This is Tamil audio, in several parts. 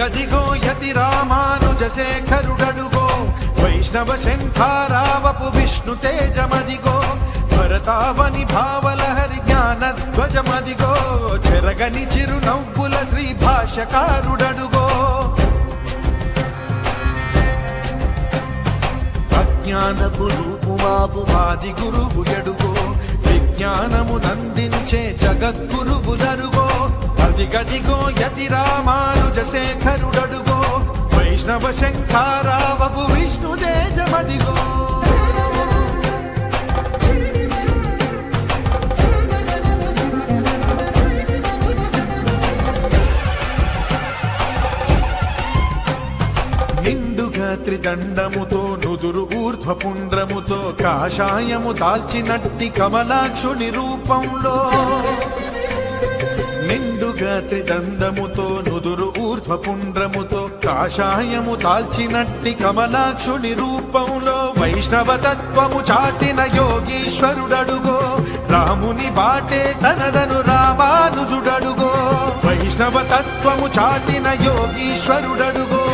గదిగో యతి రామానుజ శేఖరుడడుగో వైష్ణవ శంఖారావపు విష్ణు తేజమదిగో. భరతావని భావలహరి జ్ఞాన ధ్వజమదిగో. చెరగని చిరు నవ్వుల శ్రీ భాషకారుడడుగో అజ్ఞానపు రూపుమాపు ఆది గురువు ఎడుగో. విజ్ఞానము నందించే జగద్గురువులరుగో అదిగదిగో యతి రామానుజ శేఖరుడడుగో వైష్ణవ శంఖారావపు విష్ణు తేజమదిగో. నిండుగా త్రిదండముతో నుదురు ఊర్ధ్వపుండ్రముతో కాషాయము దాల్చినట్టి కమలాక్షుని రూపంలో. నిండుగా త్రిదండముతో నుదురు ఊర్ధ్వపుండ్రముతో కాషాయము తాల్చినట్టి కమలాక్షుని రూపంలో వైష్ణవ తత్వము చాటిన యోగీశ్వరుడడుగో రాముని బాటే తనదను రామానుజుడడుగో వైష్ణవ తత్వము చాటిన యోగీశ్వరుడడుగో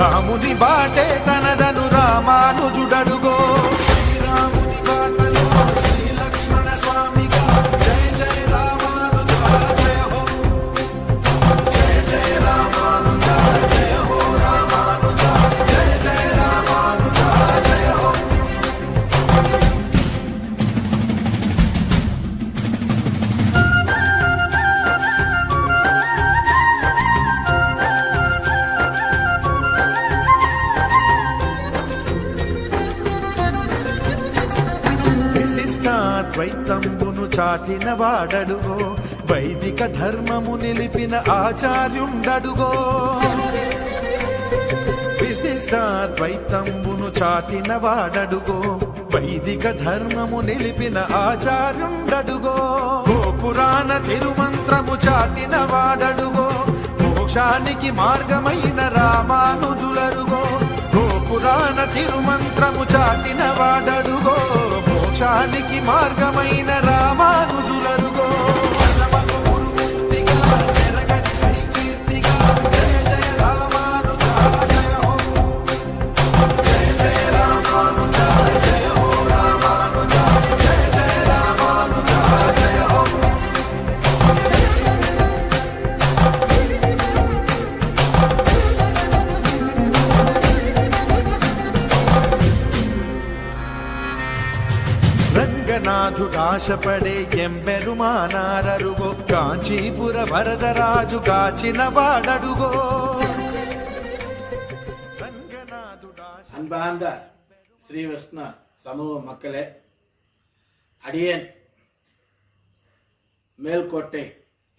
రాముని బాటే తనదను రామానుజుడడుగో. ద్వైతంబును చాటిన వాడడుగో వైదిక ధర్మము నిలిపిన ఆచార్యుండడుగో. విశిష్టాద్వైతంబును చాటిన వాడడుగో వైదిక ధర్మము నిలిపిన ఆచార్యుండడుగో. గోపురాణ తిరుమంత్రము చాటిన వాడడుగో మోక్షానికి మార్గమైన రామానుజులరుగో గోపురాణ తిరుమంత్రము చాటిన వాడడుగో మోక్షానికి మార్గమైన రామానుజులనుగో ஆசைப்படே எம்பெருமானார் அருகோ காஞ்சிபுர வரதராஜு காச்சின வாடடுகோ அன்பார்ந்த ஸ்ரீவிஷ்ணு சமூக மக்களே அடியேன் மேல்கோட்டை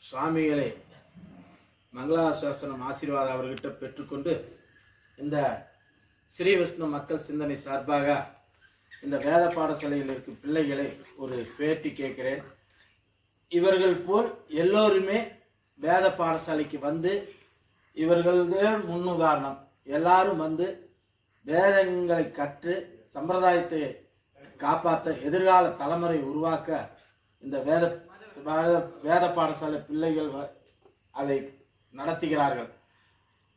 சுவாமிகளை மங்களாசாசனம் ஆசீர்வாதம் அவர்கிட்ட பெற்றுக்கொண்டு இந்த ஸ்ரீ மக்கள் சிந்தனை சார்பாக இந்த வேத பாடசாலையில் இருக்கும் பிள்ளைகளை ஒரு பேட்டி கேட்கிறேன். இவர்கள் போல் எல்லோருமே வேத பாடசாலைக்கு வந்து இவர்களே முன்னுதாரணம். எல்லாரும் வந்து வேதங்களை கற்று சம்பிரதாயத்தை காப்பாற்ற எதிர்கால தலைமுறை உருவாக்க இந்த வேத வேத- வேத பாடசாலை பிள்ளைகள் வ- அதை நடத்துகிறார்கள்.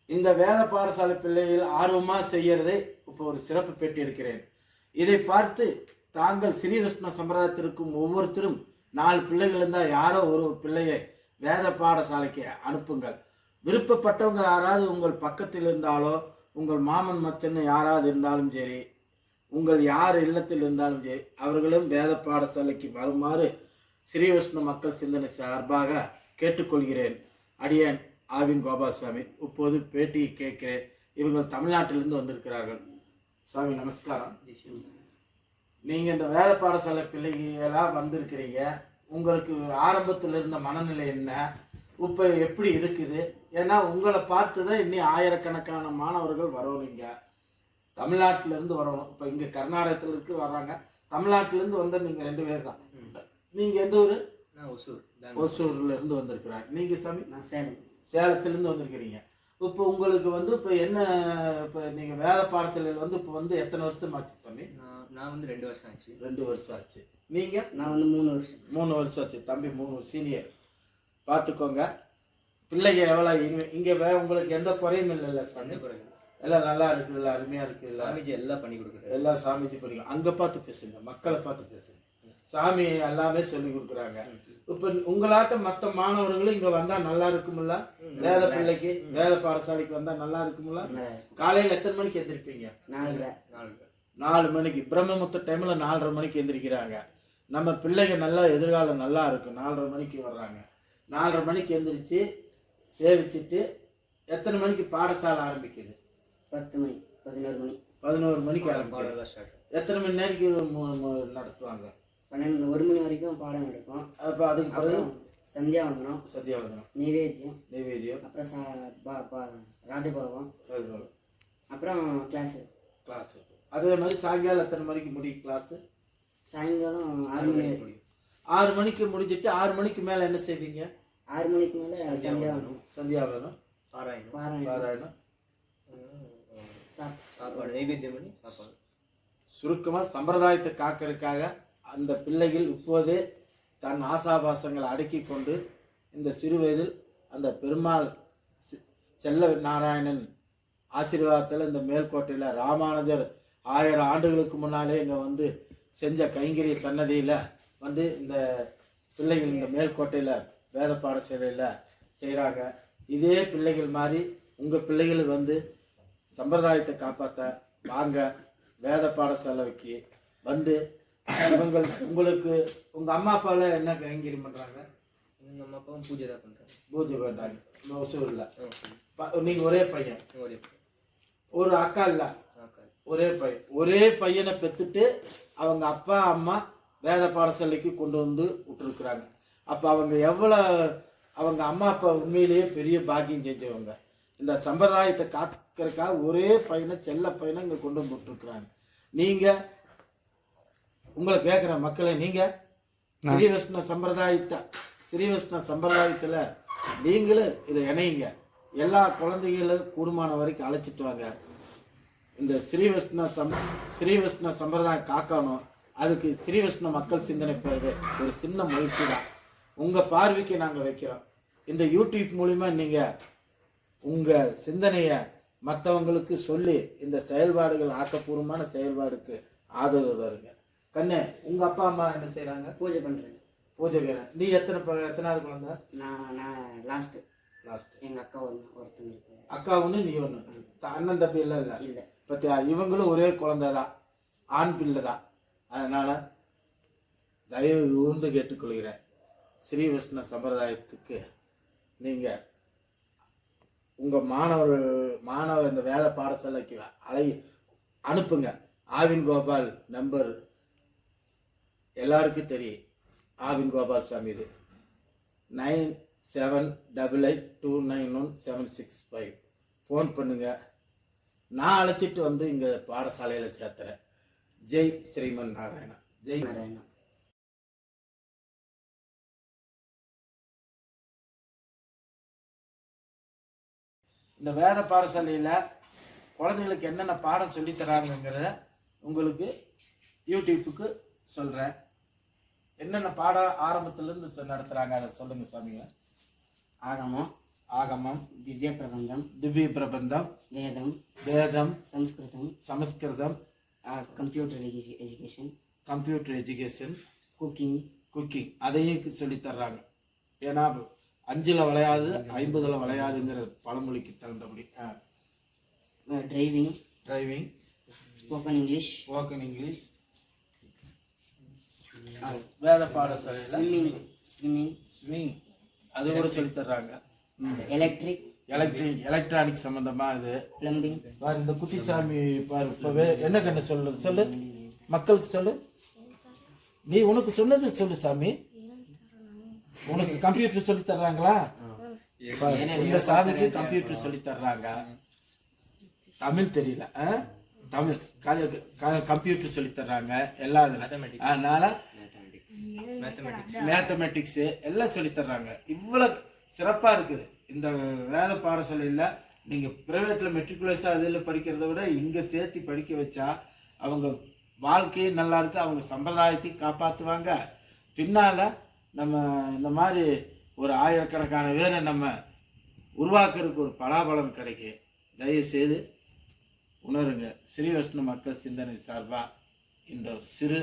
இந்த வேத பாடசாலை பிள்ளைகள் ஆர்வமாக செய்கிறதை இப்போ ஒரு சிறப்பு பெற்றிருக்கிறேன். இதை பார்த்து தாங்கள் ஸ்ரீகிருஷ்ண சம்பிரதாயத்திற்கும் ஒவ்வொருத்தரும் நாலு பிள்ளைகள் இருந்தால் யாரோ ஒரு பிள்ளையை வேத பாடசாலைக்கு அனுப்புங்கள். விருப்பப்பட்டவங்க யாராவது உங்கள் பக்கத்தில் இருந்தாலோ உங்கள் மாமன் மச்சன்னு யாராவது இருந்தாலும் சரி உங்கள் யார் இல்லத்தில் இருந்தாலும் சரி அவர்களும் வேத பாடசாலைக்கு வருமாறு ஸ்ரீவிஷ்ணு மக்கள் சிந்தனை சார்பாக கேட்டுக்கொள்கிறேன். அடியேன் ஆவின் கோபால்சாமி இப்போது பேட்டியை கேட்கிறேன். இவர்கள் தமிழ்நாட்டிலிருந்து வந்திருக்கிறார்கள். சாமி நமஸ்காரம். நீங்க இந்த வேத பாடசாலை பிள்ளைகளா வந்திருக்கிறீங்க. உங்களுக்கு ஆரம்பத்தில் இருந்த மனநிலை என்ன? இப்போ எப்படி இருக்குது? ஏன்னா உங்களை பார்த்து தான் இன்னும் ஆயிரக்கணக்கான மாணவர்கள் வரணுங்க தமிழ்நாட்டில இருந்து வரணும் இப்போ இங்க கர்நாடகத்துல இருந்து வர்றாங்க. தமிழ்நாட்டில இருந்து வந்த நீங்க ரெண்டு பேர் தான். நீங்க எந்த ஊரு? ஒசூர் ஒசூர்ல இருந்து வந்திருக்கிறாங்க நீங்க சாமி? நான் சேலம். சேலத்துல இருந்து வந்திருக்கிறீங்க. இப்போ உங்களுக்கு வந்து இப்போ என்ன இப்போ நீங்க வேத பாடசாலையில் வந்து இப்போ வந்து எத்தனை வருஷம் ஆச்சு சாமி? நான் நான் வந்து ரெண்டு வருஷம் ஆச்சு. ரெண்டு வருஷம் ஆச்சு. நீங்க? நான் வந்து மூணு வருஷம். மூணு வருஷம் ஆச்சு. தம்பி மூணு சீனியர். பார்த்துக்கோங்க பிள்ளைங்க எவ்வளோ இங்கே இங்கே வே உங்களுக்கு எந்த குறையும் இல்லைல்ல சாமி. எல்லாம் நல்லா இருக்குல்ல அருமையா இருக்குல்ல சாமிஜி எல்லாம் பண்ணி கொடுக்குறாரு. எல்லா சாமிஜி படிக்கும் அங்க பார்த்து பேசுங்க மக்களை பார்த்து பேசுங்க. சாமி எல்லாமே சொல்லி கொடுக்குறாங்க. இப்ப உங்களாட்ட மத்த மாணவர்களும் இங்க வந்தா நல்லா இருக்கும்ல? வேத பிள்ளைக்கு வேத பாடசாலைக்கு வந்தா நல்லா இருக்கும்ல? காலையில எத்தனை மணிக்கு எந்திரிப்பீங்க? நாலு நாலு நாலு மணிக்கு. பிரம்மமுத்த டைம்ல நாலரை மணிக்கு எந்திரிக்கிறாங்க. நம்ம பிள்ளைங்க நல்லா எதிர்காலம் நல்லா இருக்கும் நாலரை மணிக்கு வர்றாங்க. நாலரை மணிக்கு எந்திரிச்சு சேவிச்சுட்டு எத்தனை மணிக்கு பாடசாலை ஆரம்பிக்குது? பத்து மணி பதினோரு மணி. பதினோரு மணிக்கு ஸ்டார்ட் எத்தனை மணி நேரத்துக்கு நடத்துவாங்க? பன்னெண்டு ஒரு மணி வரைக்கும் பாடம் எடுக்கும் அப்போ அதுக்கு பிறகு? அப்புறம் சந்தியாவந்தனம் சத்தியாவதனம் நைவேத்தியம் நைவேத்தியம் அப்புறம் சா பா- பா- ராஜபோகம் அதுக்கப்புறம் அப்புறம் கிளாஸு கிளாஸ் அதே மாதிரி சாயங்காலம் எத்தனை மணிக்கு முடியும் கிளாஸ் சாயங்காலம் ஆறு மணி வரைக்கும். ஆறு மணிக்கு முடிஞ்சிட்டு ஆறு மணிக்கு மேலே என்ன செய்வீங்க? ஆறு மணிக்கு மேலே சந்தியாவந்தனம் சந்தியாவதனம் பாராயணம். பாராயணம். பாராயணம். சாப் சாப்பாடு நைவேத்தியம் பண்ணி சாப்பாடு. சுருக்கமாக சம்பிரதாயத்தை காக்கிறதுக்காக அந்த பிள்ளைகள் இப்போதே தன் ஆசாபாசங்களை அடக்கி கொண்டு இந்த சிறு வயதில் அந்த பெருமாள் செல்ல நாராயணன் ஆசீர்வாதத்தில் இந்த மேல்கோட்டையில் ராமானுஜர் ஆயிரம் ஆண்டுகளுக்கு முன்னாலே இங்கே வந்து செஞ்ச கைங்கரிய சன்னதியில் வந்து இந்த பிள்ளைகள் இந்த மேல்கோட்டையில் வேத பாடசாலையில் செய்கிறாங்க இதே பிள்ளைகள் மாதிரி உங்கள் பிள்ளைகள் வந்து சம்பிரதாயத்தை காப்பாற்ற வாங்க வேத பாடசாலைக்கு வந்து இவங்கள் உங்களுக்கு உங்கள் அம்மா அப்பாவில் என்ன கைங்கரியம் பண்ணுறாங்க எங்கள் அம்மா அப்பாவும் பூஜை தான் பண்ணுறாங்க பூஜை பண்ணுறாங்க ஒசூரில் நீங்கள் ஒரே பையன். ஒரே ஒரு அக்கா இல்லை. ஒரே பையன். ஒரே பையனை பெற்றுட்டு அவங்க அப்பா அம்மா வேத பாடசாலைக்கு கொண்டு வந்து விட்டுருக்குறாங்க. அப்போ அவங்க எவ்வளோ அவங்க அம்மா அப்பா உண்மையிலேயே பெரிய பாக்கியம் செஞ்சவங்க. இந்த சம்பிரதாயத்தை காக்கிறதுக்காக ஒரே பையனை செல்ல பையனை இங்கே கொண்டு வந்து விட்டுருக்குறாங்க. நீங்கள் உங்களை கேட்குற மக்களை நீங்கள் ஸ்ரீகிருஷ்ண சம்பிரதாயத்தை ஸ்ரீகிருஷ்ண சம்பிரதாயத்தில் நீங்களும் இதை இணையுங்க எல்லா குழந்தைகளும் கூடுமான வரைக்கும் அழைச்சிட்டு வாங்க. இந்த ஸ்ரீவிஷ்ண சம் ஸ்ரீவிஷ்ண சம்பிரதாயம் காக்கணும். அதுக்கு ஸ்ரீவிஷ்ண மக்கள் சிந்தனை பேர் ஒரு சின்ன முயற்சி தான். உங்கள் பார்வைக்கு நாங்கள் வைக்கிறோம். இந்த யூடியூப் மூலிமா நீங்கள் உங்கள் சிந்தனையை மற்றவங்களுக்கு சொல்லி இந்த செயல்பாடுகள் ஆக்கப்பூர்வமான செயல்பாடுக்கு ஆதரவு தருங்க. கண்ணு உங்கள் அப்பா அம்மா என்ன செய்கிறாங்க பூஜை பண்ணுறேன் பூஜை வேணும் நீ எத்தனை ப- எத்தனாவது குழந்தை? நான் நான் லாஸ்ட்டு லாஸ்ட் எங்கள் அக்கா ஒன்று ஒருத்தங்க இருக்கு. அக்கா ஒன்று நீ ஒன்று அண்ணன் தம்பி எல்லாம் இல்லை? இல்லை. பத்தியா இவங்களும் ஒரே குழந்தை தான். ஆண் பிள்ளை தான். அதனால தயவு ஊர்ந்து கேட்டுக்கொள்கிறேன். ஸ்ரீ விஷ்ணு சம்பிரதாயத்துக்கு நீங்கள் உங்கள் மாணவர் மாணவர் இந்த வேத பாடசாலைக்கு அலை அனுப்புங்க. ஆவின் கோபால் நம்பர் எல்லாருக்கும் தெரியும். ஆவின் கோபால் சாமி இது. Nine seven double eight two nine one seven six five. Phone பண்ணுங்கள் நான் அழைச்சிட்டு வந்து இங்கே பாடசாலையில் சேர்த்துறேன். ஜெய் ஸ்ரீமன் நாராயணா. ஜெய் நாராயணா. இந்த வேத பாடசாலையில் குழந்தைங்களுக்கு என்னென்ன பாடம் சொல்லித்தராங்கிறத தராங்கங்கிறத உங்களுக்கு யூடியூப்புக்கு சொல்கிறேன் என்னென்ன பாடம் ஆரம்பத்துல இருந்து நடத்துறாங்க? அதை சொல்லுங்க சாமிங்க. ஆகமம் ஆகமம் திவ்ய பிரபந்தம் திவ்ய பிரபந்தம் வேதம் வேதம் சம்ஸ்கிருதம் சமஸ்கிருதம் computer education computer education cooking cooking அதையும் சொல்லி தர்றாங்க. ஏன்னா அஞ்சுல விளையாது ஐம்பதுல விளையாதுங்கிற பழமொழிக்கு தகுந்தபடி. Driving driving spoken English spoken English வேத பாடசாலையில்? ஸ்விம்மிங் ஸ்விங் அது கூட சொல்லி தர்றாங்க எலக்ட்ரிக் எலக்ட்ரிக் எலக்ட்ரானிக் சம்பந்தமா இது பிளம்பிங் பாரு இந்த குட்டிசாமி பாரு இப்பவே என்ன கண்ணு சொல்லு சொல்லு. மக்களுக்கு சொல்லு. நீ உனக்கு சொன்னது சொல்லு சாமி. உனக்கு கம்ப்யூட்டர் சொல்லி தர்றாங்களா? இந்த சாமிக்கு கம்ப்யூட்டர் சொல்லி தர்றாங்க. தமிழ் தெரியல? தமிழ் கம்ப்யூட்டர் சொல்லி தர்றாங்க எல்லா இதுல. அதனால மேத்தமெட்டிக்ஸ் எல்லாம் சொல்லி தர்றாங்க இவ்வளவு சிறப்பா இருக்குது. இந்த வேலை பாட சொல்லியில் நீங்க பிரைவேட்ல மெட்ரிகுலேஷன் அதில் படிக்கிறத விட இங்க சேர்த்து படிக்க வச்சா அவங்க வாழ்க்கையும் நல்லா இருக்கு. அவங்க சம்பிரதாயத்தையும் காப்பாற்றுவாங்க பின்னால நம்ம இந்த மாதிரி ஒரு ஆயிரக்கணக்கான பேரை நம்ம உருவாக்குறதுக்கு ஒரு பலாபலம் கிடைக்கும் தயவு செய்து உணருங்க ஸ்ரீவஷ்ண மக்கள் சிந்தனை சார்பாக இந்த சிறு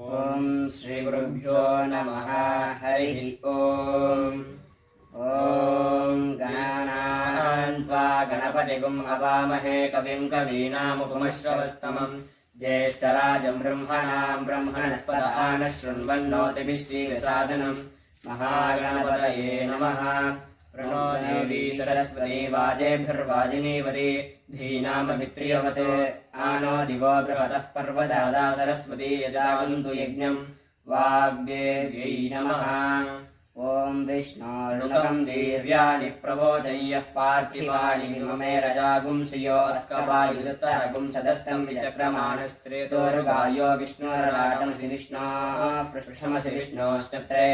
ॐ श्रीगुरुभ्यो नमः हरिः ॐ ॐ गणानान् त्वा गणपतिगुम् अवामहे कविम् कवीनामुपमश्रवस्तमम् ज्येष्ठराजम् ब्रह्मणाम् ब्रह्मणस्पतः नः शृण्वन्नोतिभिः श्रीरसादनम् महागणपतये नमः प्रणो देवी सरस्वती वाजेभिर्वाजिनीवती धीनामभिप्रियवत् आनो दिवो बृहतः पर्वदादा सरस्वती यजागन्तु यज्ञम् वाग्देव्यै नमः ॐ विष्णोर्णकम् वीर्याणि प्रबोधय्यः पार्थिवाणि विममे रजागुंसियो अस्कवायुदत्तरगुं सदस्तम् विचक्रमाणस्त्रेतोर्गायो विष्णोरराटमसि विष्णोः पृष्ठमसि विष्णोश्चत्रे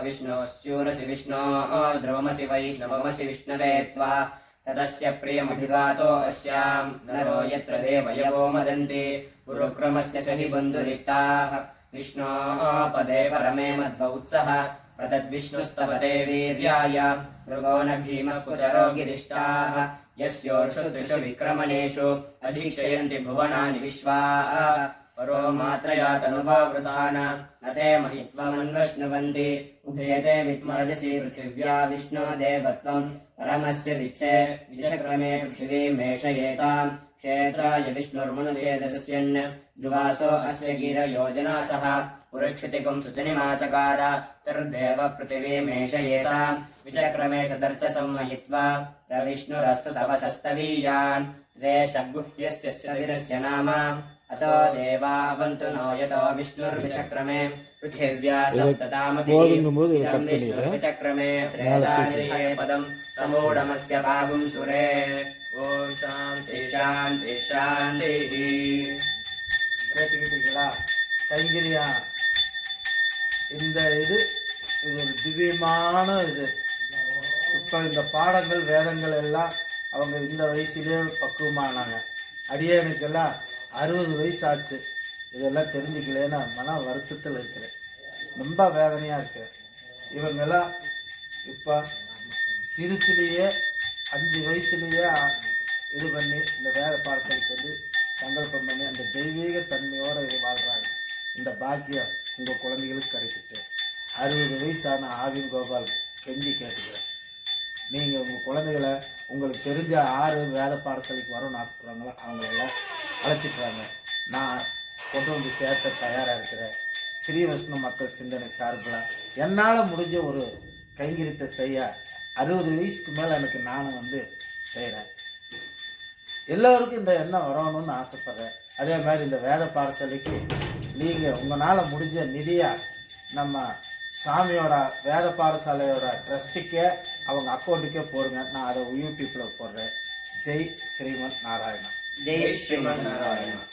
विष्णोश्चूरसि विष्णोर्ध्रुवमसि वैष्णवमसि विष्णवे त्वा। तदस्य प्रियमभिवातो अस्याम्। नरो यत्र देवयवो मदन्ति। गुरुक्रमस्य सहि बन्धुरिक्ताः। विष्णोः पदे परमे मध्वौत्सः प्रदद्विष्णुस्तपदे वीर्याय। गिरिष्टाः यस्योर्षु त्रिषु विक्रमणेषु अधीक्षयन्ति भुवनानि विश्वाः परो मात्रया तनुभावृतान न ते महित्वमन्वश्नुवन्ति उभेते विद्मरजसि पृथिव्या विष्णो देवत्वम् परमस्य विच्छे विचक्रमे पृथिवीमेषयेताम् क्षेत्राय विष्णुर्मनुषेदस्यन् ध्रुवासो अस्य गिरयोजनासः पुरक्षितिकम् सुचनिमाचकार सदर्श संमहित्वा रविष्णुरस्तु तपसस्तवीयान्। ते शब्गुह्यस्य शरीरस्य नाम अतो देवावन्तु नो यतो विष्णुर्विचक्रमे पृथिव्या सप्ततामपि इदं विष्णुर्विचक्रमे त्रेतानिर्हये पदम् समूढमस्य भागुं सुरे ॐ शान्ति शान्ति शान्तिः கேட்டுக்கிட்டீங்களா கைங்கரியா இந்த இது இது ஒரு திவ்யமான இது இப்போ இந்த பாடங்கள் வேதங்கள் எல்லாம் அவங்க இந்த வயசுலேயே பக்குவமானாங்க. அடியனுக்கெல்லாம் அறுபது வயசு ஆச்சு. இதெல்லாம் தெரிஞ்சுக்கலேன்னு மன வருத்தத்தில் இருக்கிறேன். ரொம்ப வேதனையாக இருக்கிறேன் இவங்கெல்லாம் இப்போ சிறுசுலேயே அஞ்சு வயசுலேயே இது பண்ணி இந்த வேத பாடத்திற்கு வந்து சங்கல்பம் பண்ணி அந்த தெய்வீக தன்மையோடு இது வாழ்கிறாங்க இந்த பாக்கியம் உங்கள் குழந்தைகளுக்கு கிடைக்கிட்டு அறுபது வயசான ஆவின் கோபால் கெஞ்சி கேட்டுக்கிறேன். நீங்கள் உங்கள் குழந்தைகளை உங்களுக்கு தெரிஞ்ச ஆறு வேத பாடசாலைக்கு வரணும்னு ஆசைப்படுறாங்களோ அவங்களெல்லாம் அழைச்சிட்றாங்க நான் கொண்டு வந்து சேர்த்த தயாராக இருக்கிறேன் ஸ்ரீ விஷ்ணு மக்கள் சிந்தனை சார்பில் என்னால் முடிஞ்ச ஒரு கைங்கரியத்தை செய்ய அறுபது வயசுக்கு மேலே எனக்கு நானும் வந்து செய்கிறேன் எல்லோருக்கும் இந்த எண்ணம் வரணும்னு ஆசைப்பட்றேன். அதே மாதிரி இந்த வேத பாடசாலைக்கு நீங்கள் உங்களால் முடிஞ்ச நிதியாக நம்ம சாமியோட வேத பாடசாலையோட ட்ரஸ்ட்டுக்கே அவங்க அக்கௌண்ட்டுக்கே போடுங்க. நான் அதை யூடியூப்பில் போடுறேன். ஜெய் ஸ்ரீமன் நாராயணன். ஜெய் ஸ்ரீமன் நாராயணன்.